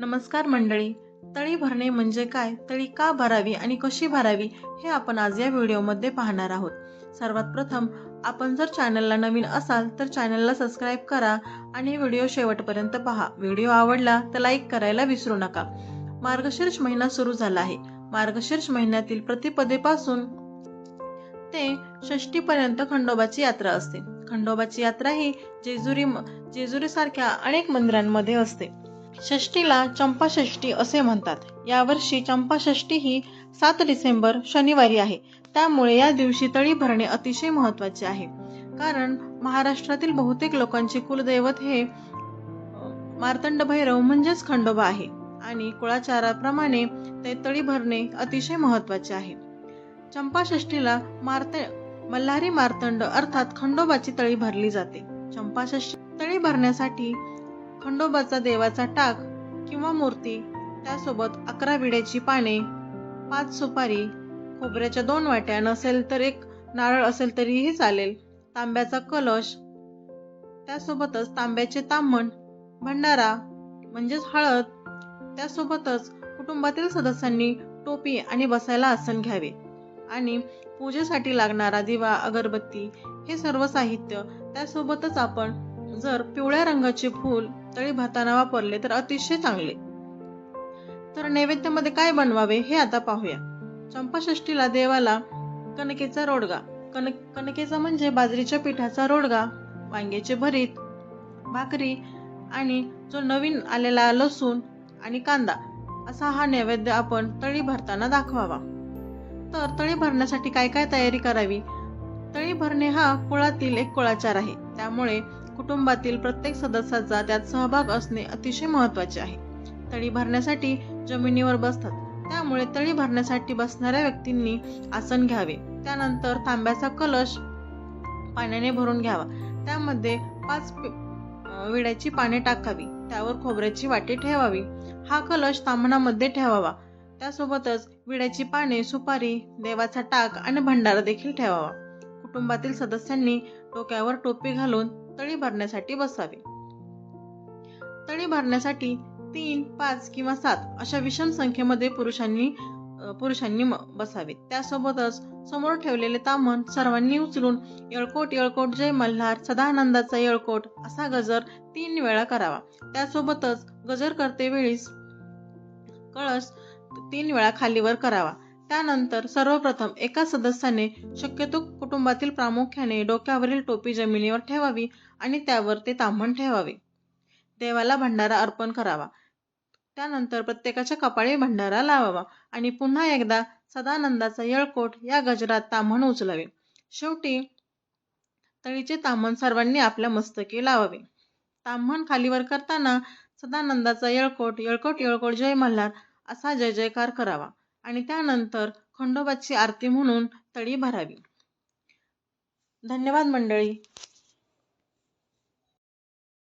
नमस्कार मंडळी. तळी भरणे म्हणजे काय? तळी का भरावी आणि कशी भरावी हे आपण आज या व्हिडिओमध्ये पाहणार आहोत. सर्वात प्रथम आपण जर चॅनलला नवीन असाल तर चॅनलला सबस्क्राईब करा आणि व्हिडिओ शेवटपर्यंत पहा. व्हिडिओ आवडला तर लाईक करायला विसरू नका. मार्गशीर्ष महिना सुरू झाला आहे. मार्गशीर्ष महिन्यातील प्रतिपदेपासून ते षष्टीपर्यंत खंडोबाची यात्रा असते. खंडोबाची यात्रा ही जेजुरी जेजुरीसारख्या अनेक मंदिरांमध्ये असते. षष्टीला चंपाषष्ठी असे म्हणतात. यावर्षी चंपाषष्ठी ही सात डिसेंबर शनिवारी आहे. त्यामुळे या दिवशी तळी भरणे अतिशय महत्त्वाचे आहे. कारण महाराष्ट्रातील बहुतेक लोकांचे कुलदैवत हे मार्तंड भैरव म्हणजेच खंडोबा आहे. आणि कुळाचाराप्रमाणे ते तळी भरणे अतिशय महत्त्वाचे आहे. चंपाषष्ठीला मार्त मल्हारी मार्तंड अर्थात खंडोबाची तळी भरली जाते. चंपाषष्ठी तळी भरण्यासाठी खंडोबाचा देवाचा टाक किंवा मूर्ती त्यासोबत अकरा विड्याची पाने पाच सुपारी खोबऱ्याच्या दोन वाट्या नसेल तर एक नारळ असेल तरीही चालेल. तांब्याचा कलश. त्यासोबतच तांब्याचे तांबण भंडारा म्हणजेच हळद. त्यासोबतच कुटुंबातील सदस्यांनी टोपी आणि बसायला आसन घ्यावे. आणि पूजेसाठी लागणारा दिवा अगरबत्ती हे सर्व साहित्य त्यासोबतच आपण जर पिवळ्या रंगाचे फूल तळी भरताना वापरले तर अतिशय चांगले. तर नैवेद्यामध्ये काय बनवावे हे आता पाहूया. चंपाषष्टीला देवाला कणकेचा रोडगा. कणक कणकेचा म्हणजे बाजरीच्या पिठाचा रोडगा वांग्याचे भरीत भाकरी आणि जो नवीन आलेला लसूण आणि कांदा असा हा नैवेद्य आपण तळी भरताना दाखवावा. तर तळी भरण्यासाठी काय काय तयारी करावी? तळी भरणे हा कुळातील एक कुळाचार आहे. त्यामुळे कुटुंबातील प्रत्येक सदस्याचा त्यात सहभाग असणे अतिशय महत्त्वाचे आहे. तळी भरण्यासाठी जमिनीवर बसतात. त्यामुळे तळी भरण्यासाठी बसणाऱ्या व्यक्तींनी आसन घ्यावे. त्यानंतर तांब्याचा कलश पाण्याने भरून घ्यावा. त्यामध्ये पाच विड्याची पाने टाकावी. त्यावर खोबऱ्याची वाटी ठेवावी. हा कलश तांबणामध्ये ठेवावा. त्यासोबतच विड्याची पाने सुपारी देवाचा टाक आणि भंडारा देखील ठेवावा. कुटुंबातील सदस्यांनी डोक्यावर टोपी घालून तळी भरण्यासाठी बसावे. तळी भरण्यासाठी तीन पाच किंवा सात अशा विषम संख्येमध्ये पुरुषांनी पुरुषांनी बसावे. त्यासोबतच समोर ठेवलेले तामण सर्वांनी उचलून येळकोट येळकोट जय मल्हार सदानंदाचा येळकोट असा गजर तीन वेळा करावा. त्यासोबतच गजर करते वेळीस कळस तीन वेळा खालीवर करावा. त्यानंतर सर्वप्रथम एका सदस्याने शक्यतो कुटुंबातील प्रामुख्याने डोक्यावरील टोपी जमिनीवर ठेवावी आणि त्यावर ते तांबण ठेवावे. देवाला भंडारा अर्पण करावा. त्यानंतर प्रत्येकाच्या कपाळी भंडारा लावावा आणि पुन्हा एकदा सदानंदाचा येळकोट या गजरात ताम्हण उचलावे. शेवटी तळीचे ताम्हण सर्वांनी आपल्या मस्तकी लावावे. ताम्हण खालीवर करताना सदानंदाचा येळकोट येळकोट येळकोट जय मल्हार असा जय जयकार करावा. आणि त्यानंतर खंडोबाची आरती म्हणून तळी भरावी. धन्यवाद मंडळी.